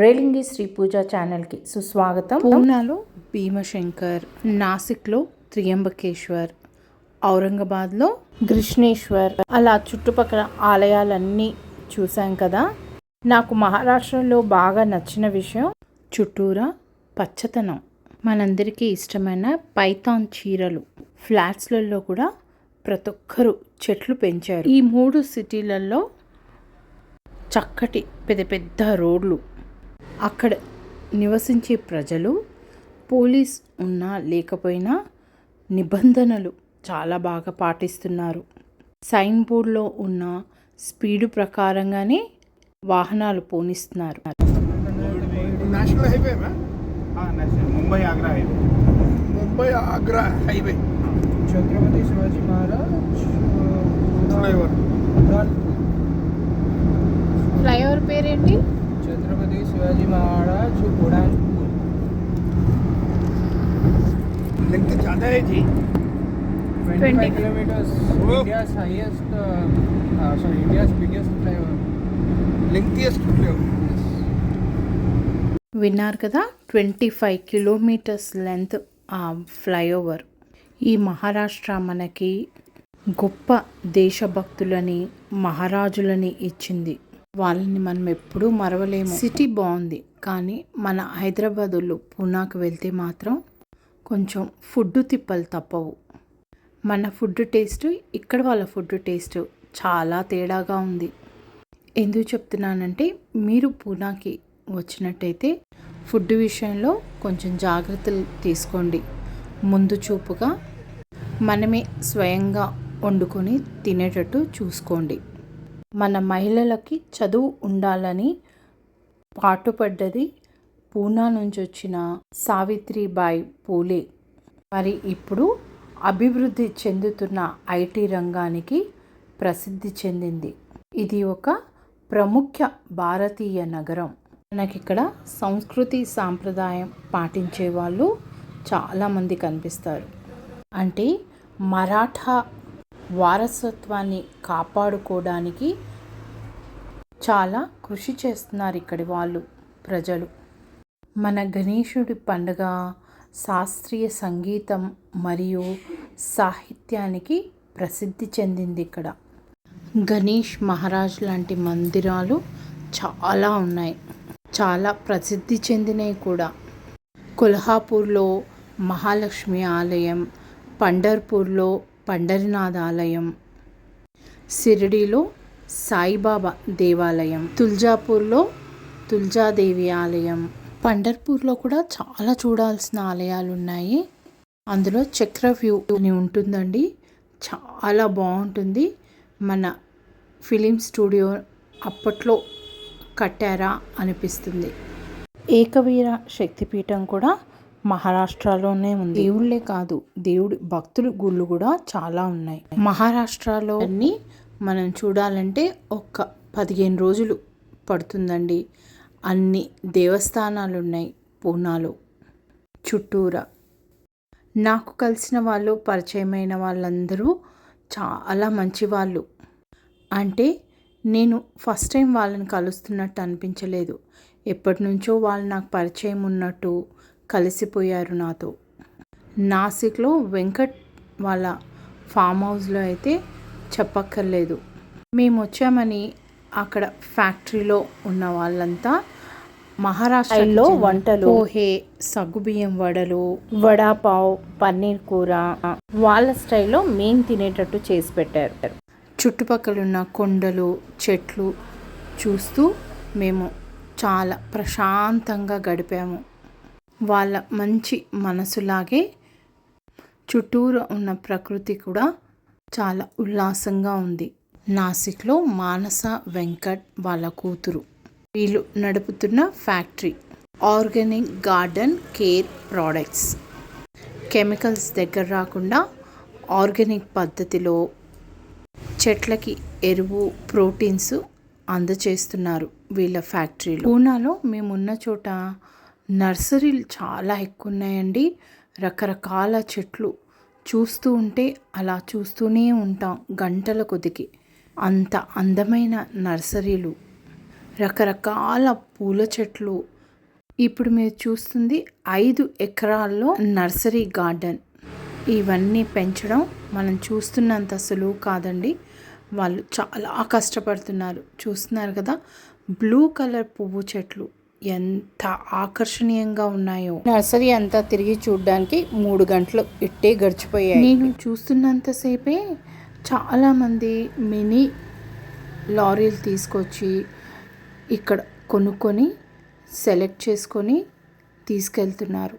రేలింగి శ్రీ పూజ ఛానల్కి సుస్వాగతం. పూనాలో భీమశంకర్ నాసిక్లో త్రియంబకేశ్వర్ ఔరంగాబాద్లో కృష్ణేశ్వర్. అలా చుట్టుపక్కల ఆలయాలన్నీ చూసాం కదా. నాకు మహారాష్ట్రలో బాగా నచ్చిన విషయం చుట్టూరా పచ్చతనం. మనందరికీ ఇష్టమైన పైథాన్ చీరలు. ఫ్లాట్స్లలో కూడా ప్రతి ఒక్కరు చెట్లు పెంచారు. ఈ మూడు సిటీలలో చక్కటి పెద్ద పెద్ద రోడ్లు. అక్కడ నివసించే ప్రజలు పోలీస్ ఉన్నా లేకపోయినా నిబంధనలు చాలా బాగా పాటిస్తున్నారు. సైన్ బోర్డులో ఉన్న స్పీడు ప్రకారంగానే వాహనాలు పోనిస్తున్నారు. ఫ్లైఓవర్ పేరేంటి? శివాజీ మహారాజ్ కూడా విన్నారు కదా ట్వంటీ ఫైవ్ కిలోమీటర్స్ లెంత్ ఆ ఫ్లైఓవర్ ఈ మహారాష్ట్ర మనకి గొప్ప దేశభక్తులని మహారాజులని ఇచ్చింది. వాళ్ళని మనం ఎప్పుడూ మరవలేము. సిటీ బాగుంది కానీ మన హైదరాబాదులో పూనాకు వెళ్తే మాత్రం కొంచెం ఫుడ్ తిప్పలు తప్పవు. మన ఫుడ్ టేస్ట్ ఇక్కడ వాళ్ళ ఫుడ్ టేస్ట్ చాలా తేడాగా ఉంది. ఎందుకు చెప్తున్నానంటే మీరు పూనాకి వచ్చినట్టయితే ఫుడ్ విషయంలో కొంచెం జాగ్రత్తలు తీసుకోండి. ముందు చూపుగా మనమే స్వయంగా వండుకొని తినేటట్టు చూసుకోండి. మన మహిళలకి చదువు ఉండాలని పాటుపడ్డది పూనా నుంచి వచ్చిన సావిత్రిబాయి పూలే. మరి ఇప్పుడు అభివృద్ధి చెందుతున్న ఐటీ రంగానికి ప్రసిద్ధి చెందింది. ఇది ఒక ప్రముఖ భారతీయ నగరం. మనకి ఇక్కడ సంస్కృతి సాంప్రదాయం పాటించే వాళ్ళు చాలామంది కనిపిస్తారు. అంటే మరాఠా వారసత్వాన్ని కాపాడుకోవడానికి చాలా కృషి చేస్తున్నారు ఇక్కడి వాళ్ళు ప్రజలు. మన గణేశుడి పండుగ శాస్త్రీయ సంగీతం మరియు సాహిత్యానికి ప్రసిద్ధి చెందింది ఇక్కడ. గణేష్ మహారాజ్ లాంటి మందిరాలు చాలా ఉన్నాయి. చాలా ప్రసిద్ధి చెందినవి కూడా. కొల్హాపూర్లో మహాలక్ష్మి ఆలయం పండర్పూర్లో పండరినాథ్ ఆలయం షిరిడీలో సాయిబాబా దేవాలయం. తుల్జాపూర్లో తుల్జాదేవి ఆలయం. పండర్పూర్లో కూడా చాలా చూడాల్సిన ఆలయాలు ఉన్నాయి అందులో చక్రవ్యూ అని ఉంటుందండి. చాలా బాగుంటుంది. మన ఫిలిం స్టూడియో అప్పట్లో కట్టారా అనిపిస్తుంది. ఏకవీర శక్తిపీఠం కూడా మహారాష్ట్రలోనే ఉంది. దేవుళ్ళే కాదు దేవుడి భక్తులు గుళ్ళు కూడా చాలా ఉన్నాయి. మహారాష్ట్రలో అన్ని మనం చూడాలంటే ఒక్క పదిహేను రోజులు పడుతుందండి. అన్ని దేవస్థానాలు ఉన్నాయి పూనాలో. చుట్టూరా. నాకు కలిసిన వాళ్ళు పరిచయమైన వాళ్ళందరూ చాలా మంచి వాళ్ళు అంటే నేను ఫస్ట్ టైం వాళ్ళని కలుస్తున్నట్టు అనిపించలేదు. ఎప్పటి నుంచో వాళ్ళు నాకు పరిచయం ఉన్నట్టు కలిసిపోయారు నాతో. నాసిక్లో వెంకట్ వాళ్ళ ఫామ్ హౌస్లో అయితే చెప్పక్కర్లేదు. మేము వచ్చామని అక్కడ ఫ్యాక్టరీలో ఉన్న వాళ్ళంతా మహారాష్ట్రలో వంటలు. పోహే సగ్గుబియ్యం వడలు వడాపావ్ పన్నీర్ కూర వాళ్ళ స్టైల్లో మేము తినేటట్టు చేసి పెట్టారు. చుట్టుపక్కల ఉన్న కొండలు చెట్లు చూస్తూ మేము చాలా ప్రశాంతంగా గడిపాము. వాళ్ళ మంచి మనసులాగే చుట్టూరు ఉన్న ప్రకృతి కూడా చాలా ఉల్లాసంగా ఉంది. నాసిక్లో మానస వెంకట్ వాళ్ళ కూతురు. వీళ్ళు నడుపుతున్న factory. Organic garden care products. Chemicals దగ్గర రాకుండా ఆర్గానిక్ పద్ధతిలో చెట్లకి ఎరువు ప్రోటీన్స్ అందచేస్తున్నారు వీళ్ళ ఫ్యాక్టరీలో. పూనాలో మేమున్న చోట నర్సరీలు చాలా ఎక్కువ ఉన్నాయండి రకరకాల చెట్లు చూస్తూ ఉంటే అలా చూస్తూనే ఉంటాం గంటల కొద్దికి. అంత అందమైన నర్సరీలు. రకరకాల పూల చెట్లు. ఇప్పుడు మీరు చూస్తుంది ఐదు ఎకరాల్లో నర్సరీ గార్డెన్. ఇవన్నీ పెంచడం మనం చూస్తున్నంత సులువు కాదండి. వాళ్ళు చాలా కష్టపడుతున్నారు. చూస్తున్నారు కదా? బ్లూ కలర్ పువ్వు చెట్లు. ఎంత ఆకర్షణీయంగా ఉన్నాయో. నర్సరీ అంతా తిరిగి చూడడానికి మూడు గంటలు ఇట్టే గడిచిపోయాయి. నేను చూస్తున్నంతసేపే చాలామంది మినీ లారీలు తీసుకొచ్చి ఇక్కడ కొనుక్కొని సెలెక్ట్ చేసుకొని తీసుకెళ్తున్నారు.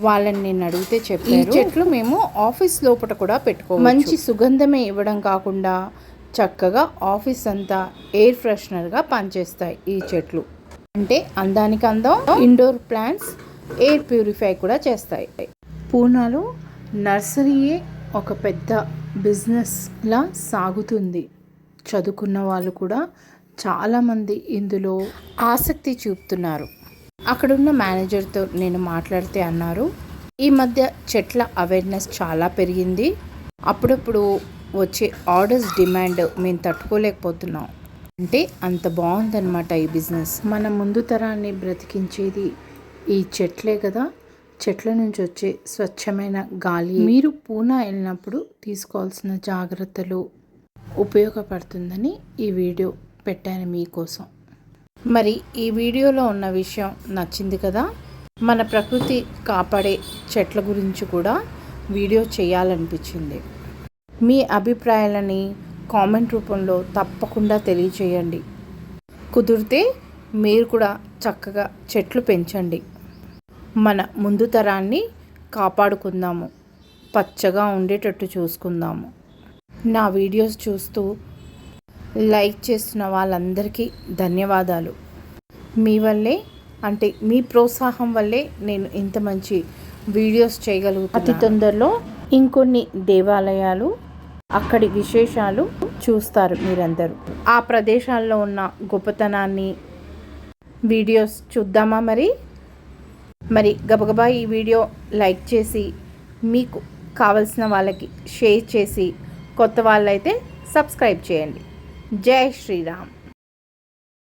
వాళ్ళని నేను అడిగితే ఈ చెప్పారు చెట్లు మేము ఆఫీస్ లోపల కూడా పెట్టుకోవచ్చు. మంచి సుగంధమే ఇవ్వడం కాకుండా చక్కగా ఆఫీస్ అంతా ఎయిర్ ఫ్రెషనర్గా పనిచేస్తాయి ఈ చెట్లు. అంటే అందానికి అందం ఇండోర్ ప్లాంట్స్ ఎయిర్ ప్యూరిఫై కూడా చేస్తాయి. పూనాలో నర్సరీయే ఒక పెద్ద బిజినెస్లా సాగుతుంది. చదువుకున్న వాళ్ళు కూడా చాలామంది ఇందులో ఆసక్తి చూపుతున్నారు. అక్కడున్న మేనేజర్తో నేను మాట్లాడితే అన్నారు ఈ మధ్య చెట్ల అవేర్నెస్ చాలా పెరిగింది. అప్పుడప్పుడు వచ్చే ఆర్డర్స్ డిమాండ్ మేము తట్టుకోలేకపోతున్నాం. అంటే అంత బాగుందన్నమాట ఈ బిజినెస్. మన ముందు తరాన్ని బ్రతికించేది ఈ చెట్లే కదా. చెట్ల నుంచి వచ్చే స్వచ్ఛమైన గాలి. మీరు పూనా వెళ్ళినప్పుడు తీసుకోవాల్సిన జాగ్రత్తలు ఉపయోగపడుతుందని ఈ వీడియో పెట్టాను మీకోసం. మరి ఈ వీడియోలో ఉన్న విషయం నచ్చింది కదా? మన ప్రకృతి కాపాడే చెట్ల గురించి కూడా వీడియో చేయాలనిపించింది. మీ అభిప్రాయాలని కామెంట్ రూపంలో తప్పకుండా తెలియచేయండి. కుదిరితే మీరు కూడా చక్కగా చెట్లు పెంచండి. మన ముందు తరాన్ని కాపాడుకుందాము. పచ్చగా ఉండేటట్టు చూసుకుందాము. నా వీడియోస్ చూస్తూ లైక్ చేస్తున్న వాళ్ళందరికీ ధన్యవాదాలు. మీ వల్లే అంటే మీ ప్రోత్సాహం వల్లే నేను ఇంత మంచి వీడియోస్ చేయగలుగుతాను అతి తొందరలో ఇంకొన్ని దేవాలయాలు అక్కడి విశేషాలు చూస్తారు మీరందరూ. ఆ ప్రదేశాల్లో ఉన్న గొప్పతనాన్ని వీడియోస్ చూద్దామా మరి? మరి గబగబా ఈ వీడియో లైక్ చేసి మీకు కావలసిన వాళ్ళకి షేర్ చేసి కొత్త వాళ్ళైతే సబ్స్క్రైబ్ చేయండి. జై శ్రీరామ్.